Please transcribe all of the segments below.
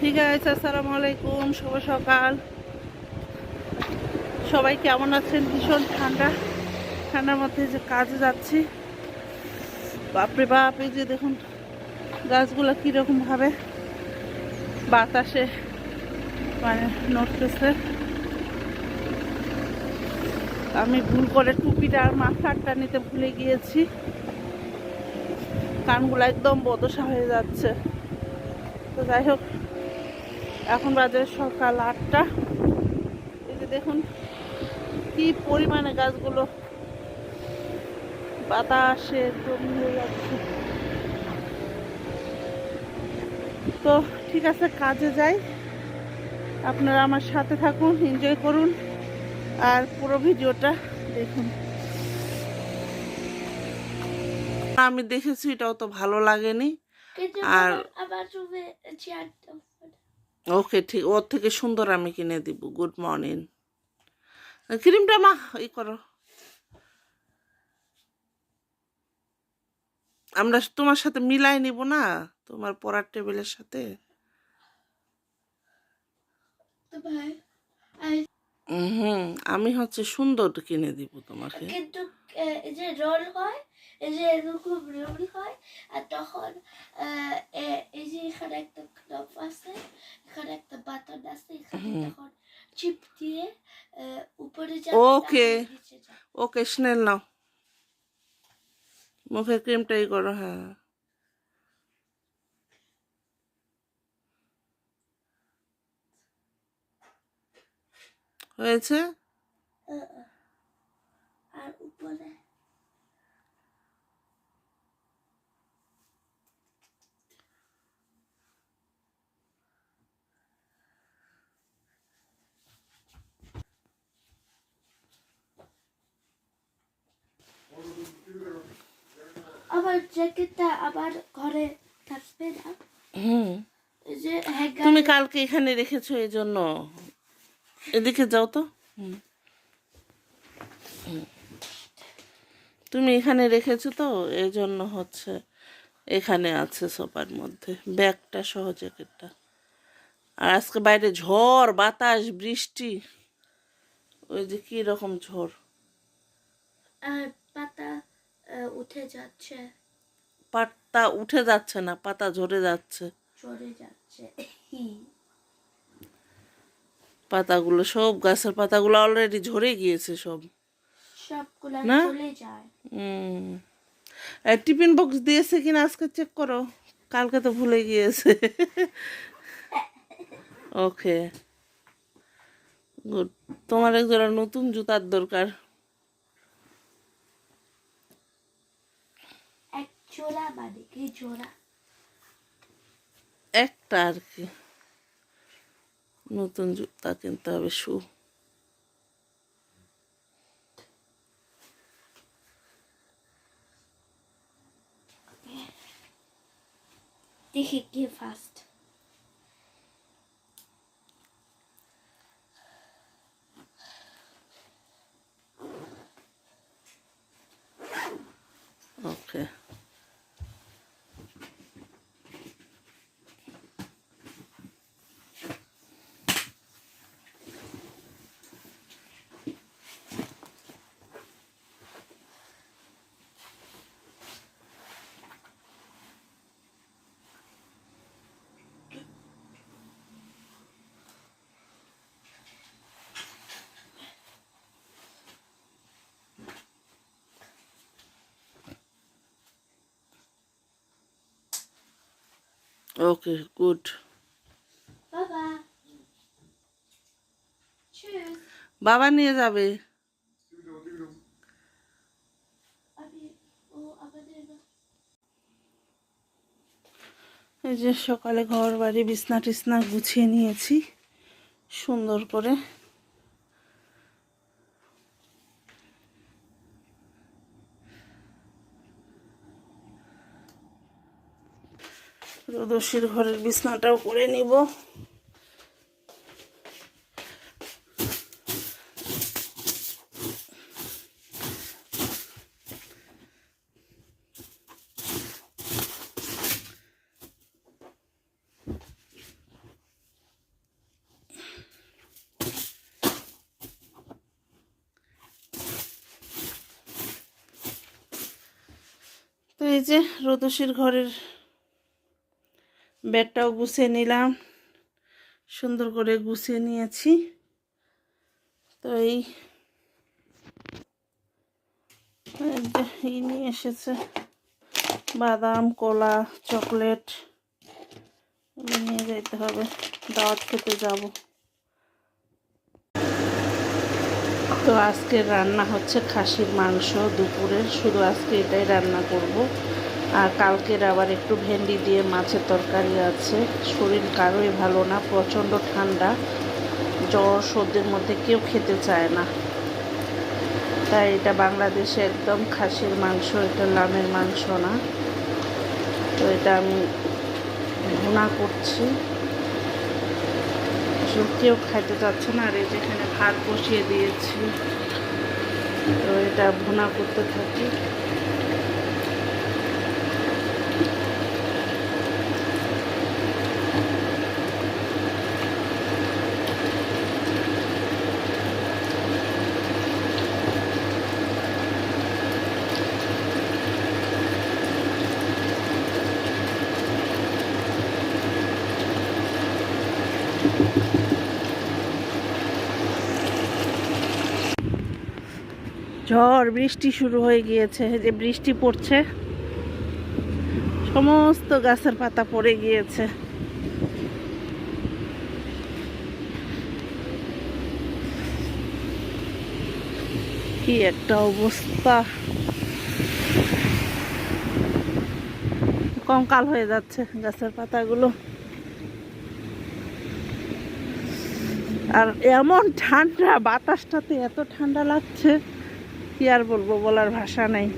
ঠিক আছে আসসালামু আলাইকুম, শুভ সকাল। সবাই কেমন আছেন? ভীষণ ঠান্ডা। ঠান্ডার মধ্যে যে কাজে যাচ্ছি। বাপরে বাপ, এই যে দেখুন, গাছগুলো কীরকমভাবে বাতাসে মানে নড়তেছে। আমি ভুল করে টুপিটা আর মাথারটা নিতে ভুলে গিয়েছি। কানগুলো একদম বদসা হয়ে যাচ্ছে। তো যাই হোক এখন বাজে সকাল আটটা। এই যে দেখুন কি পরিমাণে গাছগুলো বাতাসে হয়ে যাচ্ছে। তো ঠিক আছে কাজে যাই। আপনারা আমার সাথে থাকুন এনজয় করুন আর পুরো ভিডিওটা দেখুন। আমি দেখেছি এটাও তো ভালো লাগেনি। আর- আবার- আবার তুমি চেয়ারটা ওকে ঠিক ওর থেকে সুন্দর আমি কিনে দিব গুড মর্নিং ক্রিমটা মা ই করো। আমরা তোমার সাথে মিলাই নিব না তোমার পড়ার টেবিলের সাথে। হুম আমি হচ্ছে সুন্দর কিনে দিব তোমাকে। কিন্তু এই যে রোল হয় এই যে এরকম রোল হয় আর তখন এই যে এখানে একটা knop আছে এখানে একটা বাটন আছে এখানে তখন চিপ দিয়ে উপরে যাবে যাবে। ওকে স্নেল নাও। মুখে ক্রিমটাই করো হ্যাঁ। হয়েছে? উপরে আমার জ্যাকেটটা আবার ঘরে থাকবে না হুম তুমি কালকে এখানে রেখেছো এই জন্য এদিকে যাও তো। হুম। তুমি এখানে রেখেছো তো এই জন্য হচ্ছে এখানে আছে সোফার মধ্যে ব্যাগটা সহ জ্যাকেটটা। আর আজকে বাইরে ঝড় বাতাস বৃষ্টি ওই যে কি রকম ঝড়? আর পাতা উঠে যাচ্ছে। পাতা উঠে যাচ্ছে না পাতা ঝরে যাচ্ছে। চড়ে যাচ্ছে। পাতাগুলো সব গাছের পাতাগুলো অলরেডি ঝরে গিয়েছে সব। সবগুলা না? চলে যায়। টিফিন বক্স দিয়েছে কিনা আজকে চেক করো। কালকে তো ভুলে গিয়েছে। ওকে। গুড। তোমার এক জোড়া নতুন জুতার দরকার। একটা আর কি। নতুন জুতা কিনতে হবে শু। দেখি কি ফার্স্ট ওকে ওকে গুড বাবা Tschüss. বাবা নিয়ে যাবে এই যে সকালে ঘর বাড়ি বিছনা টিছনা গুছিয়ে নিয়েছি সুন্দর করে। একাদশীর ঘরের বিছনাটাও করে নিব। এই যে রোদসের ঘরের বেডটাও গুছিয়ে নিলাম। সুন্দর করে গুছিয়ে নিয়েছি। তো এই নিয়ে এসেছে। বাদাম, কলা, চকলেট নিয়ে যেতে হবে। দাওয়াত খেতে যাব। তো আজকের রান্না হচ্ছে খাসির মাংস দুপুরের। শুধু আজকে এটাই রান্না করব। আর কালকের আবার একটু ভেন্ডি দিয়ে মাছের তরকারি আছে। শরীর কারোই ভালো না, প্রচণ্ড ঠান্ডা। জ্বর, সর্দির মধ্যে কেউ খেতে চায় না। তাই এটা বাংলাদেশে একদম খাসির মাংস, এটা লামের মাংস না। তো এটা আমি ভুনা করছি। কেউ খাইতে চাচ্ছে না, আর এই যেখানে ভাত বসিয়ে দিয়েছি। তো এটা ভুনা করতে থাকি। ঝড়, বৃষ্টি শুরু হয়ে গিয়েছে যে বৃষ্টি পড়ছে। সমস্ত গাছের পাতা পড়ে গিয়েছে। কি একটা অবস্থা। কঙ্কাল হয়ে যাচ্ছে গাছের পাতাগুলো। আর এমন ঠান্ডা, বাতাসটাতে এত ঠান্ডা লাগছে, কি আর বলব, বলার ভাষা নেই।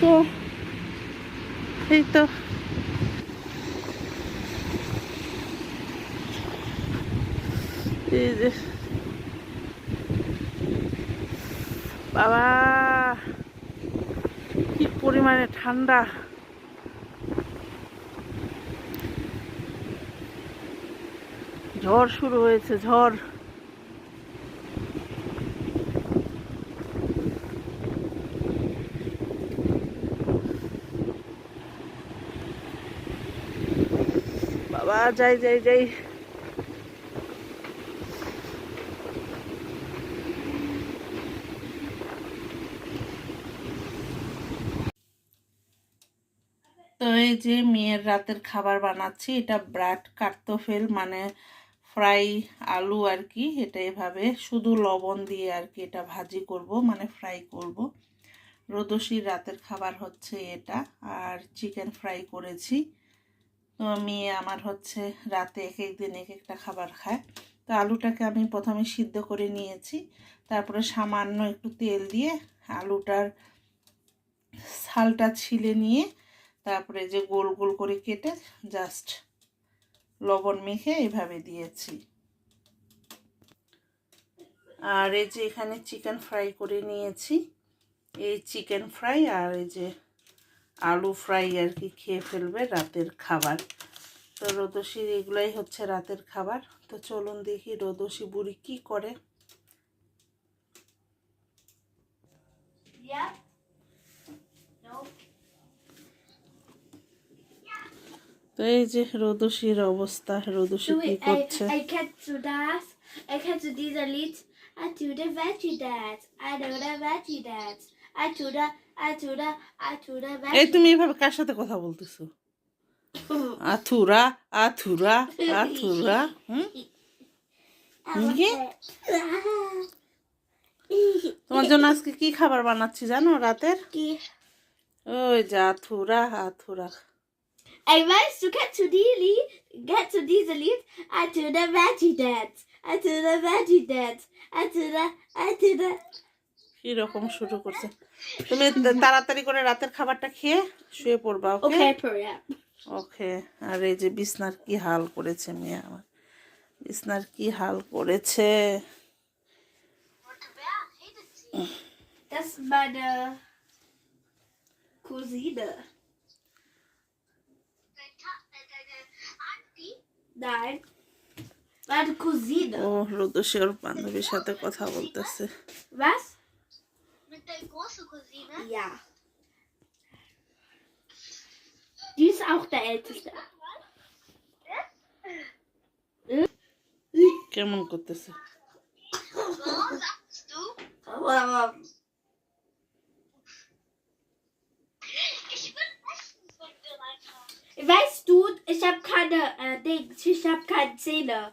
তো এই তো বাবা, কি পরিমাণে ঠান্ডা। ঝড় শুরু হয়েছে, ঝড়। বাবা, যাই যাই যাই। তো এই যে মেয়ের রাতের খাবার বানাচ্ছি, এটা ব্রাট কার্তোফেল মানে ফ্রাই আলু আর কি, এটা এভাবে শুধু লবণ দিয়ে আর কি এটা ভাজি করব মানে ফ্রাই করব। রোদসির রাতের খাবার হচ্ছে এটা, আর চিকেন ফ্রাই করেছি। তো মেয়ে আমার হচ্ছে রাতে এক এক দিন এক একটা খাবার খায় তো আলুটাকে আমি প্রথমে সিদ্ধ করে নিয়েছি, তারপরে সামান্য একটু তেল দিয়ে আলুটার ছালটা ছিলে নিয়ে তারপরে যে গোল গোল করে কেটে জাস্ট লবণ মেখে এইভাবে দিয়েছি। আর এই যে এখানে চিকেন ফ্রাই করে নিয়েছি। এই চিকেন ফ্রাই আর এই যে আলু ফ্রাই আর কি খেয়ে ফেলবে রাতের খাবার। তো রোদসির এগুলাই হচ্ছে রাতের খাবার। তো চলুন দেখি রোদসি বুড়ি কি করে। তো এই যে রোদসির অবস্থা রোদসি কি করছে? I cat to thus I cat to this R Litt I to the veggie that I don't the veggie that I to the I to the I to the veggie এই তুমি এভাবে কার সাথে কথা বলতেছো? আথুরা আথুরা আথুরা হুম? তোমার জন্য আজকে কি খাবার বানাচ্ছি জানো রাতের? কি? ওই যা আথুরা আথুরা। Ey, weißt du, kennst du die Lied? Kennst du diese Lied? I do the veggie dance. I do the veggie dance. I do the, I do the. কীরকম শুরু করছে তুমি তাড়াতাড়ি করে রাতের খাবারটা খেয়ে শুয়ে পড়বা ওকে. ওকে আর এই যে বিছনার কি হাল করেছে মেয়ে আমার বিছনার কি হাল করেছে Das ist meine Cousine. Nein. Meine Cousine. Oh, Rudoshi ich বান্ধবীর সাথে কথা বলতেছে Was? Mit der großen Cousine? Ja. Die ist auch der Älteste. কেমন করতেছে? Sagst du? Hesap Khan, uh, thing, Hesap Khan Sena.